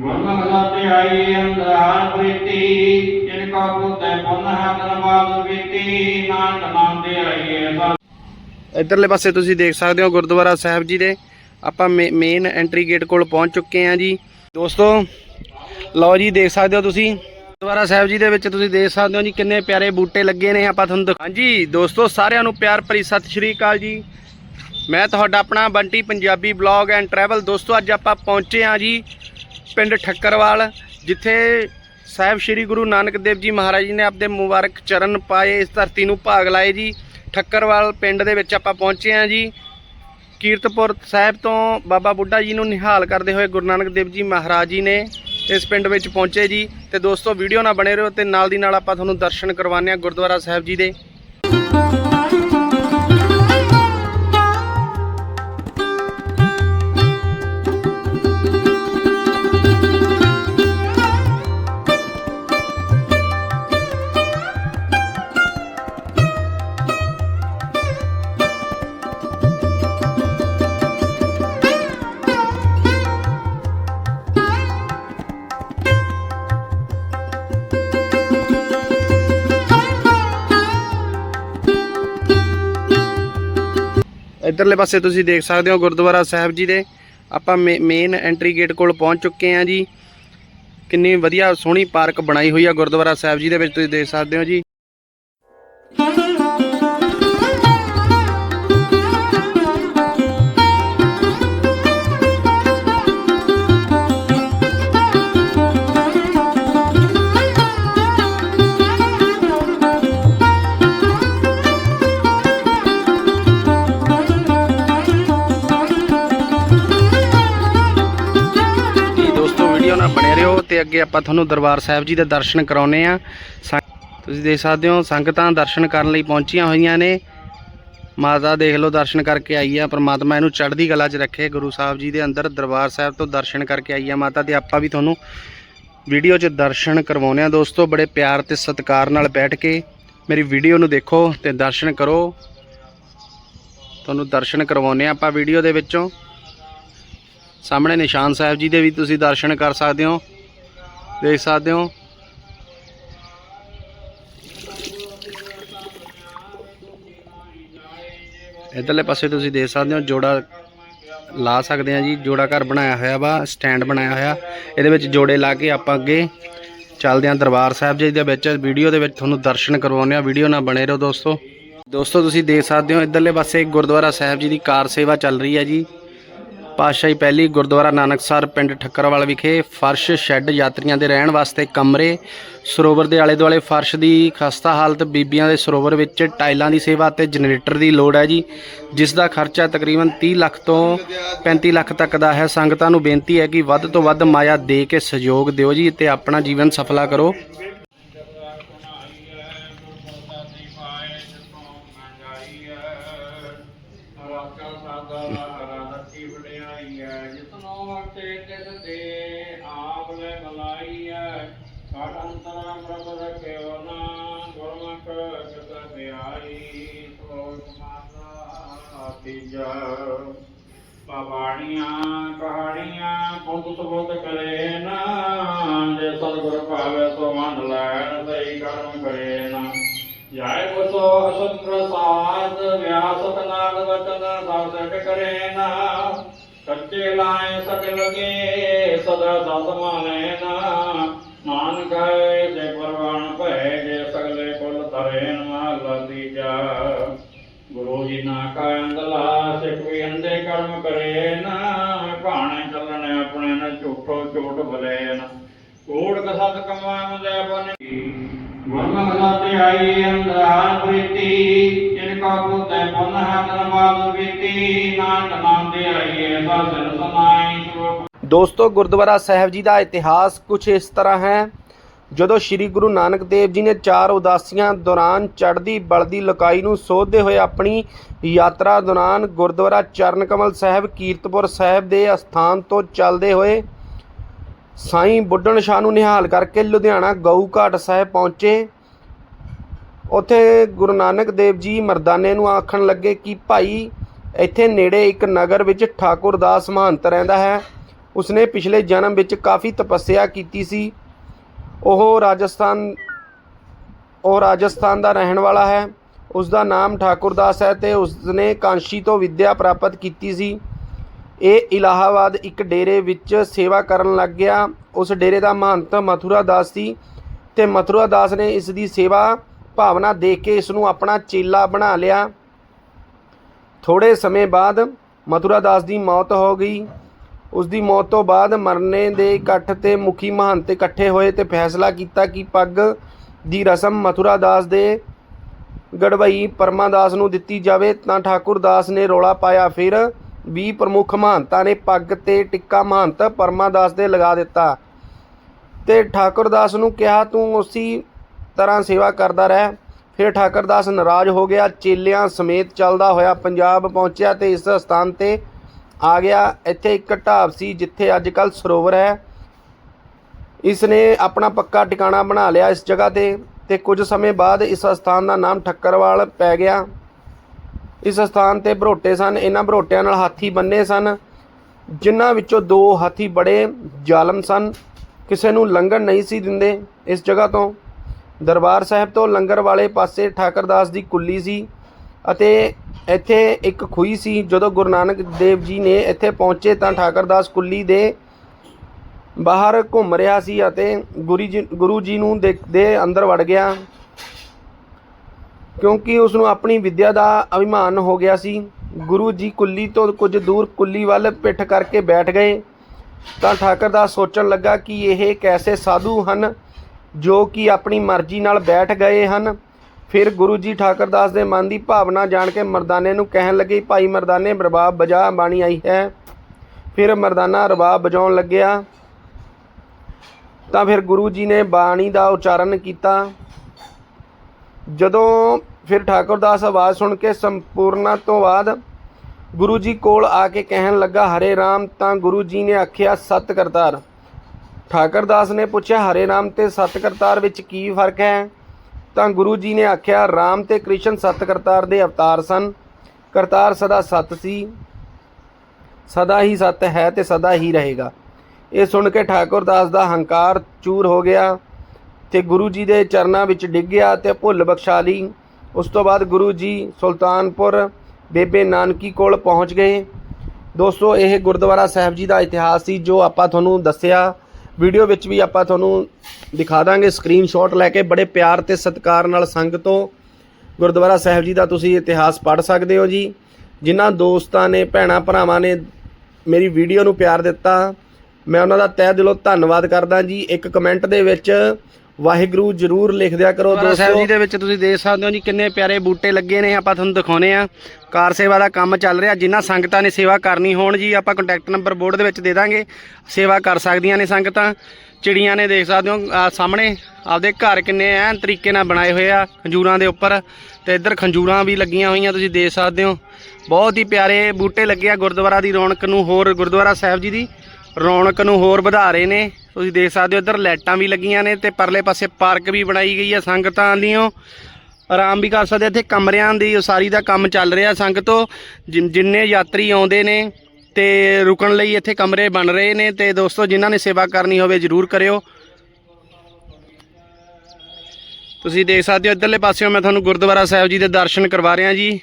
ਗੁਰਮੁਖ ਸਤਿਆਈ ਅੰਧਾਨ ਪ੍ਰੀਤੀ, ਜਿਨ ਕਾ ਪੁੱਤੈ ਪੁੰਨ ਹੈ ਬੀਤੀ ਨਾਨਕ ਨਾਮ ਤੇ ਆਈਏ ਸਤਿ ਇਧਰਲੇ ਪਾਸੇ ਤੁਸੀਂ ਦੇਖ ਸਕਦੇ ਹੋ ਗੁਰਦੁਆਰਾ ਸਾਹਿਬ ਜੀ ਦੇ। ਆਪਾਂ ਮੇਨ ਐਂਟਰੀ ਗੇਟ ਕੋਲ ਪਹੁੰਚ ਚੁੱਕੇ ਹਾਂ ਜੀ। ਦੋਸਤੋ, ਲਓ ਜੀ, ਦੇਖ ਸਕਦੇ ਹੋ ਤੁਸੀਂ। ਗੁਰਦੁਆਰਾ ਸਾਹਿਬ ਜੀ ਦੇ ਵਿੱਚ ਤੁਸੀਂ ਦੇਖ ਸਕਦੇ ਹੋ ਜੀ, ਕਿੰਨੇ ਪਿਆਰੇ ਬੂਟੇ ਲੱਗੇ ਨੇ ਆਪਾਂ ਤੁਹਾਨੂੰ ਹਾਂਜੀ, ਦੋਸਤੋ, ਸਾਰਿਆਂ ਨੂੰ ਪਿਆਰ ਭਰੀ ਸਤਿ ਸ਼੍ਰੀ ਅਕਾਲ ਜੀ। ਮੈਂ ਤੁਹਾਡਾ ਆਪਣਾ Bunty Punjabi blog and travel ਦੋਸਤੋ, ਅੱਜ ਆਪਾਂ ਪਹੁੰਚੇ ਹਾਂ ਜੀ ਪਿੰਡ ਠੱਕਰਵਾਲ, ਜਿੱਥੇ ਸਾਹਿਬ ਸ੍ਰੀ ਗੁਰੂ ਨਾਨਕ ਦੇਵ ਜੀ ਮਹਾਰਾਜ ਜੀ ਨੇ ਆਪਦੇ ਮੁਬਾਰਕ ਚਰਨ ਪਾਏ, ਇਸ ਧਰਤੀ ਨੂੰ ਭਾਗ ਲਾਏ ਜੀ। ਠੱਕਰਵਾਲ ਪਿੰਡ ਦੇ ਵਿੱਚ ਆਪਾਂ ਪਹੁੰਚੇ ਹਾਂ ਜੀ। ਕੀਰਤਪੁਰ ਸਾਹਿਬ ਤੋਂ ਬਾਬਾ ਬੁੱਢਾ ਜੀ ਨੂੰ ਨਿਹਾਲ ਕਰਦੇ ਹੋਏ ਗੁਰੂ ਨਾਨਕ ਦੇਵ ਜੀ ਮਹਾਰਾਜ ਜੀ ਨੇ ਇਸ ਪਿੰਡ ਵਿੱਚ ਪਹੁੰਚੇ ਜੀ। ਤੇ ਦੋਸਤੋ, ਵੀਡੀਓ ਨਾਲ ਬਣੇ ਰਹੋ ਤੇ ਨਾਲ ਦੀ ਨਾਲ ਆਪਾਂ ਤੁਹਾਨੂੰ ਦਰਸ਼ਨ ਕਰਵਾਉਂਦੇ ਹਾਂ ਗੁਰਦੁਆਰਾ ਸਾਹਿਬ ਜੀ ਦੇ। ਇਧਰਲੇ ਪਾਸੇ ਤੁਸੀਂ ਦੇਖ ਸਕਦੇ ਹੋ ਗੁਰਦੁਆਰਾ ਸਾਹਿਬ ਜੀ ਦੇ। ਆਪਾਂ ਮੇਨ ਐਂਟਰੀ ਗੇਟ ਕੋਲ ਪਹੁੰਚ ਚੁੱਕੇ ਹਾਂ ਜੀ। ਕਿੰਨੀ ਵਧੀਆ ਸੋਹਣੀ ਪਾਰਕ ਬਣਾਈ ਹੋਈ ਆ ਗੁਰਦੁਆਰਾ ਸਾਹਿਬ ਜੀ ਦੇ ਵਿੱਚ, ਤੁਸੀਂ ਦੇਖ ਸਕਦੇ ਹੋ ਜੀ। ਤੇ ਅੱਗੇ ਆਪਾਂ ਤੁਹਾਨੂੰ ਦਰਬਾਰ ਸਾਹਿਬ ਜੀ ਦੇ ਦਰਸ਼ਨ ਕਰਾਉਨੇ ਆ। ਤੁਸੀਂ ਦੇਖ ਸਕਦੇ ਹੋ, ਸੰਗਤਾਂ ਦਰਸ਼ਨ ਕਰਨ ਲਈ ਪਹੁੰਚੀਆਂ ਹੋਈਆਂ ਨੇ। ਮਾਤਾ ਦੇਖ ਲਓ, ਦਰਸ਼ਨ ਕਰਕੇ ਆਈ ਆ, ਪ੍ਰਮਾਤਮਾ ਇਹਨੂੰ ਚੜ੍ਹਦੀ ਕਲਾ 'ਚ ਰੱਖੇ, ਗੁਰੂ ਸਾਹਿਬ ਜੀ ਦੇ ਅੰਦਰ ਦਰਬਾਰ ਸਾਹਿਬ ਤੋਂ ਦਰਸ਼ਨ ਕਰਕੇ ਆਈ ਆ ਮਾਤਾ ਤੇ ਆਪਾਂ ਵੀ ਤੁਹਾਨੂੰ ਵੀਡੀਓ 'ਚ ਦਰਸ਼ਨ ਕਰਵਾਉਨੇ ਆ। ਦੋਸਤੋ, ਬੜੇ ਪਿਆਰ ਤੇ ਸਤਿਕਾਰ ਨਾਲ ਬੈਠ ਕੇ ਮੇਰੀ ਵੀਡੀਓ ਨੂੰ ਦੇਖੋ ਤੇ ਦਰਸ਼ਨ ਕਰੋ। ਤੁਹਾਨੂੰ ਦਰਸ਼ਨ ਕਰਵਾਉਨੇ ਆ ਆਪਾਂ ਵੀਡੀਓ ਦੇ ਵਿੱਚੋਂ। ਸਾਹਮਣੇ ਨਿਸ਼ਾਨ ਸਾਹਿਬ ਜੀ ਦੇ ਵੀ ਤੁਸੀਂ ਦਰਸ਼ਨ ਕਰ ਸਕਦੇ ਹੋ। ਦੇਖ ਸਕਦੇ ਹੋ। ਇਧਰਲੇ ਪਾਸੇ ਤੁਸੀਂ ਦੇਖ ਸਕਦੇ ਹੋ, ਜੋੜਾ ਲਾ ਸਕਦੇ ਆ ਜੀ। ਜੋੜਾ ਘਰ ਬਣਾਇਆ ਹੋਇਆ ਵਾ, ਸਟੈਂਡ ਬਣਾਇਆ ਹੋਇਆ। ਇਹਦੇ ਵਿੱਚ ਜੋੜੇ ਲਾ ਕੇ ਆਪਾਂ ਅੱਗੇ ਚੱਲਦੇ ਆਂ ਦਰਬਾਰ ਸਾਹਿਬ ਜੀ ਦੇ ਵਿੱਚ। ਵੀਡੀਓ ਦੇ ਵਿੱਚ ਤੁਹਾਨੂੰ ਦਰਸ਼ਨ ਕਰਵਾਉਂਦੇ ਆ ਵੀਡੀਓ ਨਾਲ ਬਣੇ ਰਹੋ ਦੋਸਤੋ। ਦੋਸਤੋ, ਤੁਸੀਂ ਦੇਖ ਸਕਦੇ ਹੋ, ਇਧਰਲੇ ਪਾਸੇ ਗੁਰਦੁਆਰਾ ਸਾਹਿਬ ਜੀ ਦੀ ਕਾਰ ਸੇਵਾ ਚੱਲ ਰਹੀ ਹੈ ਜੀ। ਪਾਤਸ਼ਾਹੀ ਪਹਿਲੀ ਗੁਰਦੁਆਰਾ ਨਾਨਕਸਰ ਪਿੰਡ ਠੱਕਰਵਾਲ ਵਿਖੇ ਫਰਸ਼ ਸ਼ੈੱਡ ਯਾਤਰੀਆਂ ਦੇ ਰਹਿਣ ਵਾਸਤੇ ਕਮਰੇ, ਸਰੋਵਰ ਦੇ ਆਲੇ ਦੁਆਲੇ ਫਰਸ਼ ਦੀ ਖਸਤਾ ਹਾਲਤ, ਬੀਬੀਆਂ ਦੇ ਸਰੋਵਰ ਵਿੱਚ ਟਾਈਲਾਂ ਦੀ ਸੇਵਾ ਅਤੇ ਜਨਰੇਟਰ ਦੀ ਲੋੜ ਹੈ ਜੀ, ਜਿਸ ਦਾ ਖਰਚਾ ਤਕਰੀਬਨ 30 ਲੱਖ ਤੋਂ 35 ਲੱਖ ਤੱਕ ਦਾ ਹੈ। ਸੰਗਤਾਂ ਨੂੰ ਬੇਨਤੀ ਹੈ ਕਿ ਵੱਧ ਤੋਂ ਵੱਧ ਮਾਇਆ ਦੇ ਕੇ ਸਹਿਯੋਗ ਦਿਓ ਜੀ ਤੇ ਆਪਣਾ ਜੀਵਨ ਸਫਲਾ ਕਰੋ। ਬਾਣੀਆਂ ਕਹਾਣੀਆਂ ਪੁੰਤ ਸੁਬੋਧ ਕਰੇ ਨਾ, ਜੇ ਸਤਿਗੁਰ ਭਾਵੇ ਸੋ ਮੰਨ ਲੈਣ, ਸਹੀ ਕਰਮ ਕਰੇ ਨਾ। ਜਾਇ ਬਸੋ ਅਸਤ ਪ੍ਰਸਾਦ ਵਿਆਸਤ ਨਾਗ ਵਚਨ ਸਭ ਸਟ ਕਰੇ ਨਾ। ਕੱਚੇ ਲਾਏ ਸਕ ਲਗੇ ਸਦਾ ਦਸ ਨਾ। ਮਾਨ ਗਏ ਤੇ ਪਰਵਾਨ ਭੈ ਜੇ ਸਗਲੇ ਕੁਲ ਤਰੇ ਮਹਲਾ ਤੀਜਾ ਗੁਰੂ ਜੀ ਨਾ ਕਾ ਅੰਦਲਾ ਸਿੱਖ ਅੰਦੇ ਕਰਮ ਕਰੇ ਨਾ। ਭਾਣੇ ਚੱਲਣੇ ਆਪਣੇ ਨਾ, ਝੂਠੋ ਝੂਠ ਭਲੇ ਨਾ। ਕੋੜ ਕਸਤ ਕਮਾਉਂਦੇ ਬਨੇ ਗੁਰਮੁਖ ਸਤਿਆਈ ਅੰਧਾਨ ਪ੍ਰੀਤੀ ਜਿਨ ਕਾ ਪੁੱਤੈ ਪੁੰਨ ਹੈ ਧਨਵਾਦ ਬੀਤੀ, ਨਾਨਕ ਨਾਮ ਤੇ ਆਈਏ ਸਤ ਸਿਰ ਸਮਾਈ ਦੋਸਤੋ, ਗੁਰਦੁਆਰਾ ਸਾਹਿਬ ਜੀ ਦਾ ਇਤਿਹਾਸ ਕੁਝ ਇਸ ਤਰ੍ਹਾਂ ਹੈ। ਜਦੋਂ ਸ੍ਰੀ ਗੁਰੂ ਨਾਨਕ ਦੇਵ ਜੀ ਨੇ ਚਾਰ ਉਦਾਸੀਆਂ ਦੌਰਾਨ ਚੜ੍ਹਦੀ ਬਲਦੀ ਲੁਕਾਈ ਨੂੰ ਸੋਧਦੇ ਹੋਏ ਆਪਣੀ ਯਾਤਰਾ ਦੌਰਾਨ ਗੁਰਦੁਆਰਾ ਚਰਨ ਕਮਲ ਸਾਹਿਬ, ਕੀਰਤਪੁਰ ਸਾਹਿਬ ਦੇ ਅਸਥਾਨ ਤੋਂ ਚੱਲਦੇ ਹੋਏ ਸਾਈਂ ਬੁੱਢਣ ਸ਼ਾਹ ਨੂੰ ਨਿਹਾਲ ਕਰਕੇ ਲੁਧਿਆਣਾ ਗਊ ਘਾਟ ਸਾਹਿਬ ਪਹੁੰਚੇ। ਉੱਥੇ ਗੁਰੂ ਨਾਨਕ ਦੇਵ ਜੀ ਮਰਦਾਨੇ ਨੂੰ ਆਖਣ ਲੱਗੇ ਕਿ ਭਾਈ, ਇੱਥੇ ਨੇੜੇ ਇੱਕ ਨਗਰ ਵਿੱਚ ਠਾਕੁਰ ਦਾਸ ਮਹੰਤ ਰਹਿੰਦਾ ਹੈ। ਉਸਨੇ ਪਿਛਲੇ ਜਨਮ ਵਿੱਚ ਕਾਫੀ ਤਪੱਸਿਆ ਕੀਤੀ ਸੀ। ਉਹ ਰਾਜਸਥਾਨ ਉਹ ਰਾਜਸਥਾਨ ਦਾ ਰਹਿਣ ਵਾਲਾ ਹੈ। ਉਸ ਦਾ ਨਾਮ ਠਾਕੁਰਦਾਸ ਹੈ ਤੇ ਉਸਨੇ ਕਾਂਸ਼ੀ ਤੋਂ ਵਿੱਦਿਆ ਪ੍ਰਾਪਤ ਕੀਤੀ ਸੀ। ਇਹ ਇਲਾਹਾਬਾਦ ਇੱਕ ਡੇਰੇ ਵਿੱਚ ਸੇਵਾ ਕਰਨ ਲੱਗ ਗਿਆ। ਉਸ ਡੇਰੇ ਦਾ ਮਹੰਤ ਮਥੁਰਾ ਦਾਸ ਸੀ ਤੇ ਮਥੁਰਾ ਦਾਸ ਨੇ ਇਸ ਦੀ ਸੇਵਾ ਭਾਵਨਾ ਦੇਖ ਕੇ ਇਸ ਨੂੰ ਆਪਣਾ ਚੇਲਾ ਬਣਾ ਲਿਆ। ਥੋੜੇ ਸਮੇਂ ਬਾਅਦ ਮਥੁਰਾ ਦਾਸ ਦੀ ਮੌਤ ਹੋ ਗਈ। ਉਸ ਦੀ ਮੌਤ ਤੋਂ ਬਾਅਦ ਮਰਨੇ ਦੇ ਇਕੱਠ ਤੇ ਮੁਖੀ ਮਹੰਤ ਇਕੱਠੇ ਹੋਏ ਤੇ ਫੈਸਲਾ ਕੀਤਾ ਕਿ ਪੱਗ ਦੀ ਰਸਮ ਮਥੁਰਾ ਦਾਸ ਦੇ ਗੜਵਈ ਪਰਮਾਦਾਸ ਨੂੰ ਦਿੱਤੀ ਜਾਵੇ, ਤਾਂ ਠਾਕੁਰ ਦਾਸ ਨੇ ਰੋਲਾ ਪਾਇਆ। ਫਿਰ ਵੀ ਪ੍ਰਮੁੱਖ ਮਹੰਤਾਂ ਨੇ ਪੱਗ ਤੇ ਟਿੱਕਾ ਮਹੰਤ ਪਰਮਾਦਾਸ ਦੇ ਲਗਾ ਦਿੱਤਾ ਤੇ ਠਾਕੁਰ ਦਾਸ ਨੂੰ ਕਿਹਾ, ਤੂੰ ਉਸੀ ਤਰ੍ਹਾਂ ਸੇਵਾ ਕਰਦਾ ਰਹਿ। ਫਿਰ ਠਾਕੁਰ ਦਾਸ ਨਾਰਾਜ਼ ਹੋ ਗਿਆ। ਚੇਲਿਆਂ ਸਮੇਤ ਚੱਲਦਾ ਹੋਇਆ ਪੰਜਾਬ ਪਹੁੰਚਿਆ ਤੇ ਇਸ ਸਥਾਨ ਤੇ ਆ ਗਿਆ। ਇੱਥੇ ਇੱਕ ਢਾਬ ਸੀ ਜਿੱਥੇ ਅੱਜ ਕੱਲ ਸਰੋਵਰ ਹੈ। ਇਸ ਨੇ ਆਪਣਾ ਪੱਕਾ ਟਿਕਾਣਾ ਬਣਾ ਲਿਆ ਇਸ ਜਗ੍ਹਾ ਤੇ ਤੇ ਕੁਝ ਸਮੇਂ ਬਾਅਦ ਇਸ ਸਥਾਨ ਦਾ ਨਾਮ ਠੱਕਰਵਾਲ ਪੈ ਗਿਆ। ਇਸ ਸਥਾਨ ਤੇ ਭਰੋਟੇ ਸਨ। ਇਹਨਾਂ ਭਰੋਟਿਆਂ ਨਾਲ ਹਾਥੀ ਬੰਨੇ ਸਨ, ਜਿਨ੍ਹਾਂ ਵਿੱਚੋਂ ਦੋ ਹਾਥੀ ਬੜੇ ਜ਼ਾਲਮ ਸਨ। ਕਿਸੇ ਨੂੰ ਲੰਘਣ ਨਹੀਂ ਸੀ ਦਿੰਦੇ ਇਸ ਜਗ੍ਹਾ ਤੋਂ। ਦਰਬਾਰ ਸਾਹਿਬ ਤੋਂ ਲੰਗਰ ਵਾਲੇ ਪਾਸੇ ਠਾਕਰਦਾਸ ਦੀ ਕੁੱਲੀ ਸੀ ਅਤੇ ਇੱਥੇ ਇੱਕ ਖੂਹੀ ਸੀ। ਜਦੋਂ ਗੁਰੂ ਨਾਨਕ ਦੇਵ ਜੀ ਨੇ ਇੱਥੇ ਪਹੁੰਚੇ ਤਾਂ ਠਾਕਰਦਾਸ ਕੁੱਲੀ ਦੇ ਬਾਹਰ ਘੁੰਮ ਰਿਹਾ ਸੀ ਅਤੇ ਗੁਰੂ ਜੀ ਗੁਰੂ ਜੀ ਨੂੰ ਦੇਖਦੇ ਅੰਦਰ ਵੜ ਗਿਆ ਕਿਉਂਕਿ ਉਸ ਨੂੰ ਆਪਣੀ ਵਿੱਦਿਆ ਦਾ ਅਭਿਮਾਨ ਹੋ ਗਿਆ ਸੀ। ਗੁਰੂ ਜੀ ਕੁੱਲੀ ਤੋਂ ਕੁਝ ਦੂਰ ਕੁੱਲੀ ਵੱਲ ਪਿੱਠ ਕਰਕੇ ਬੈਠ ਗਏ ਤਾਂ ਠਾਕਰਦਾਸ ਸੋਚਣ ਲੱਗਾ ਕਿ ਇਹ ਕੈਸੇ ਸਾਧੂ ਹਨ ਜੋ ਕਿ ਆਪਣੀ ਮਰਜ਼ੀ ਨਾਲ ਬੈਠ ਗਏ ਹਨ। ਫਿਰ ਗੁਰੂ ਜੀ ਠਾਕਰਦਾਸ ਦੇ ਮਨ ਦੀ ਭਾਵਨਾ ਜਾਣ ਕੇ ਮਰਦਾਨੇ ਨੂੰ ਕਹਿਣ ਲੱਗੇ, ਭਾਈ ਮਰਦਾਨੇ ਰਬਾਬ ਬਜਾ ਬਾਣੀ ਆਈ ਹੈ। ਫਿਰ ਮਰਦਾਨਾ ਰਬਾਬ ਬਜਾਉਣ ਲੱਗਿਆ। ਤਾਂ ਫਿਰ ਗੁਰੂ ਜੀ ਨੇ ਬਾਣੀ ਦਾ ਉਚਾਰਨ ਕੀਤਾ। ਜਦੋਂ ਫਿਰ ਠਾਕੁਰਦਾਸ ਆਵਾਜ਼ ਸੁਣ ਕੇ ਸੰਪੂਰਨਾ ਤੋਂ ਬਾਅਦ ਗੁਰੂ ਜੀ ਕੋਲ ਆ ਕੇ ਕਹਿਣ ਲੱਗਾ, ਹਰੇ ਰਾਮ, ਤਾਂ ਗੁਰੂ ਜੀ ਨੇ ਆਖਿਆ, ਸਤ ਕਰਤਾਰ। ਠਾਕੁਰਦਾਸ ਨੇ ਪੁੱਛਿਆ, ਹਰੇ ਰਾਮ ਤੇ ਸਤ ਕਰਤਾਰ ਵਿੱਚ ਕੀ ਫ਼ਰਕ ਹੈ? ਤਾਂ ਗੁਰੂ ਜੀ ਨੇ ਆਖਿਆ, ਰਾਮ ਤੇ ਕ੍ਰਿਸ਼ਨ ਸਤ ਕਰਤਾਰ ਦੇ ਅਵਤਾਰ ਸਨ। ਕਰਤਾਰ ਸਦਾ ਸਤ ਸੀ, ਸਦਾ ਹੀ ਸਤ ਹੈ ਤੇ ਸਦਾ ਹੀ ਰਹੇਗਾ। ਇਹ ਸੁਣ ਕੇ ਠਾਕੁਰਦਾਸ ਦਾ ਹੰਕਾਰ ਚੂਰ ਹੋ ਗਿਆ ਤੇ ਗੁਰੂ ਜੀ ਦੇ ਚਰਨਾਂ ਵਿੱਚ ਡਿੱਗ ਗਿਆ ਤੇ ਭੁੱਲ ਬਖਸ਼ਾ ਲਈ। ਉਸ ਤੋਂ ਬਾਅਦ ਗੁਰੂ ਜੀ ਸੁਲਤਾਨਪੁਰ ਬੇਬੇ ਨਾਨਕੀ ਕੋਲ ਪਹੁੰਚ ਗਏ। ਦੋਸਤੋ, ਇਹ ਗੁਰਦੁਆਰਾ ਸਾਹਿਬ ਜੀ ਦਾ ਇਤਿਹਾਸ ਸੀ ਜੋ ਆਪਾਂ ਤੁਹਾਨੂੰ ਦੱਸਿਆ। ਵੀਡੀਓ ਵਿੱਚ ਵੀ ਆਪਾਂ ਤੁਹਾਨੂੰ ਦਿਖਾ ਦਾਂਗੇ ਸਕਰੀਨਸ਼ਾਟ ਲੈ ਕੇ ਬੜੇ ਪਿਆਰ ਤੇ ਸਤਿਕਾਰ ਨਾਲ ਸੰਗਤੋਂ ਗੁਰਦੁਆਰਾ ਸਾਹਿਬ ਜੀ ਦਾ ਤੁਸੀਂ ਇਤਿਹਾਸ ਪੜ੍ਹ ਸਕਦੇ ਹੋ ਜੀ। ਜਿਨ੍ਹਾਂ ਦੋਸਤਾਂ ਨੇ, ਭੈਣਾਂ ਭਰਾਵਾਂ ਨੇ ਮੇਰੀ ਵੀਡੀਓ ਨੂੰ ਪਿਆਰ ਦਿੱਤਾ। ਮੈਂ ਉਹਨਾਂ ਦਾ ਤਹਿ ਦਿਲੋਂ ਧੰਨਵਾਦ ਕਰਦਾ ਜੀ। ਇੱਕ ਕਮੈਂਟ ਦੇ ਵਿੱਚ ਵਾਹਿਗੁਰੂ ਜਰੂਰ ਲਿਖ ਦਿਆ ਕਰੋ ਦੋਸਤੋ ਸਾਹਿਬ ਜੀ ਦੇ ਵਿੱਚ ਤੁਸੀਂ ਦੇਖ ਸਕਦੇ ਹੋ ਜੀ ਕਿੰਨੇ ਪਿਆਰੇ ਬੂਟੇ ਲੱਗੇ ਨੇ ਆਪਾਂ ਤੁਹਾਨੂੰ ਦਿਖਾਉਨੇ ਆ। ਕਾਰ ਸੇਵਾ ਦਾ ਕੰਮ ਚੱਲ ਰਿਹਾ ਜਿਨ੍ਹਾਂ ਸੰਗਤਾਂ ਨੇ ਸੇਵਾ ਕਰਨੀ ਹੋਣ ਜੀ ਆਪਾਂ ਕੰਟੈਕਟ ਨੰਬਰ ਬੋਰਡ ਦੇ ਵਿੱਚ ਦੇ ਦਾਂਗੇ। ਸੇਵਾ ਕਰ ਸਕਦੀਆਂ ਨੇ ਸੰਗਤਾਂ। ਚਿੜੀਆਂ ਨੇ ਦੇਖ ਸਕਦੇ ਹੋ ਆਹ ਸਾਹਮਣੇ ਆਪਦੇ ਘਰ ਕਿੰਨੇ ਐਨ ਤਰੀਕੇ ਨਾਲ ਬਣਾਏ ਹੋਏ ਆ ਖੰਜੂਰਾਂ ਦੇ ਉੱਪਰ। ਤੇ ਇੱਧਰ ਖੰਜੂਰਾਂ ਵੀ ਲੱਗੀਆਂ ਹੋਈਆਂ ਤੁਸੀਂ ਦੇਖ ਸਕਦੇ ਹੋ। ਬਹੁਤ ਹੀ ਪਿਆਰੇ ਬੂਟੇ ਲੱਗੇ ਆ ਗੁਰਦੁਆਰਾ ਦੀ ਰੌਣਕ ਨੂੰ ਹੋਰ ਗੁਰਦੁਆਰਾ ਸਾਹਿਬ ਜੀ ਦੀ ਰੌਣਕ ਨੂੰ ਹੋਰ ਵਧਾ ਰਹੇ ਨੇ। ਤੁਸੀਂ ਦੇਖ ਸਕਦੇ ਹੋ, ਇੱਧਰ ਲਾਈਟਾਂ ਵੀ ਲੱਗੀਆਂ ਨੇ ਤੇ ਪਰਲੇ ਪਾਸੇ ਪਾਰਕ ਵੀ ਬਣਾਈ ਗਈ ਹੈ ਸੰਗਤਾਂ ਲਈਓ ਆਰਾਮ ਵੀ ਕਰ ਸਕਦੇ ਇੱਥੇ ਕਮਰਿਆਂ ਦੀ ਉਸਾਰੀ ਦਾ ਕੰਮ ਚੱਲ ਰਿਹਾ ਸੰਗਤੋ। ਜਿਨ- ਜਿੰਨੇ ਯਾਤਰੀ ਆਉਂਦੇ ਨੇ ਤੇ ਰੁਕਣ ਲਈ ਇੱਥੇ ਕਮਰੇ ਬਣ ਰਹੇ ਨੇ ਤੇ ਦੋਸਤੋ, ਜਿਨ੍ਹਾਂ ਨੇ ਸੇਵਾ ਕਰਨੀ ਹੋਵੇ ਜਰੂਰ ਕਰਿਓ। ਤੁਸੀਂ ਦੇਖ ਸਕਦੇ ਹੋ, ਇੱਧਰਲੇ ਪਾਸਿਓਂ ਮੈਂ ਤੁਹਾਨੂੰ ਗੁਰਦੁਆਰਾ ਸਾਹਿਬ ਜੀ ਦੇ ਦਰਸ਼ਨ ਕਰਵਾ ਰਿਹਾ ਜੀ।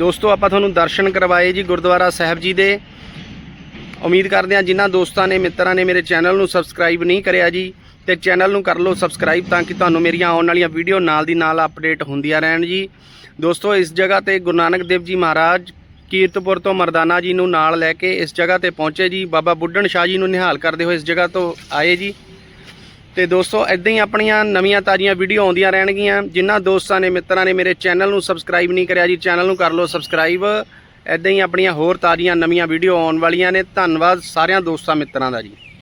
ਦੋਸਤੋ, ਆਪਾਂ ਤੁਹਾਨੂੰ ਦਰਸ਼ਨ ਕਰਵਾਏ ਜੀ ਗੁਰਦੁਆਰਾ ਸਾਹਿਬ ਜੀ ਦੇ। ਉਮੀਦ ਕਰਦੇ ਹਾਂ ਜਿਨ੍ਹਾਂ ਦੋਸਤਾਂ ਨੇ, ਮਿੱਤਰਾਂ ਨੇ ਮੇਰੇ ਚੈਨਲ ਨੂੰ ਸਬਸਕ੍ਰਾਈਬ ਨਹੀਂ ਕਰਿਆ ਜੀ, ਤੇ ਚੈਨਲ ਨੂੰ ਕਰ ਲਓ ਸਬਸਕ੍ਰਾਈਬ ਤਾਂ ਕਿ ਤੁਹਾਨੂੰ ਮੇਰੀਆਂ ਆਉਣ ਵਾਲੀਆਂ ਵੀਡੀਓ ਨਾਲ ਦੀ ਨਾਲ ਅਪਡੇਟ ਹੁੰਦੀਆਂ ਰਹਿਣ ਜੀ। ਦੋਸਤੋ, ਇਸ ਜਗ੍ਹਾ ਤੇ ਗੁਰੂ ਨਾਨਕ ਦੇਵ ਜੀ ਮਹਾਰਾਜ ਕੀਰਤਪੁਰ ਤੋਂ ਮਰਦਾਨਾ ਜੀ ਨੂੰ ਨਾਲ ਲੈ ਕੇ ਇਸ ਜਗ੍ਹਾ ਤੇ ਪਹੁੰਚੇ ਜੀ। ਬਾਬਾ ਬੁੱਢਣ ਸ਼ਾਹ ਜੀ ਨੂੰ ਨਿਹਾਲ ਕਰਦੇ ਹੋਏ ਇਸ ਜਗ੍ਹਾ ਤੋਂ ਆਏ ਜੀ। ਤੇ ਦੋਸਤੋ ਇਦਾਂ ਹੀ ਆਪਣੀਆਂ ਨਵੀਆਂ ਤਾਜ਼ੀਆਂ ਵੀਡੀਓ ਆਉਂਦੀਆਂ ਰਹਿਣਗੀਆਂ, ਜਿਨ੍ਹਾਂ ਦੋਸਤਾਂ ਨੇ, ਮਿੱਤਰਾਂ ਨੇ ਮੇਰੇ ਚੈਨਲ ਨੂੰ ਸਬਸਕ੍ਰਾਈਬ ਨਹੀਂ ਕਰਿਆ ਜੀ, ਚੈਨਲ ਨੂੰ ਕਰ ਲਓ ਸਬਸਕ੍ਰਾਈਬ। ਇਦਾਂ ਹੀ ਆਪਣੀਆਂ ਹੋਰ ਤਾਜ਼ੀਆਂ ਨਵੀਆਂ ਵੀਡੀਓ ਆਉਣ ਵਾਲੀਆਂ ਨੇ। ਧੰਨਵਾਦ ਸਾਰਿਆਂ ਦੋਸਤਾਂ, ਮਿੱਤਰਾਂ ਦਾ ਜੀ।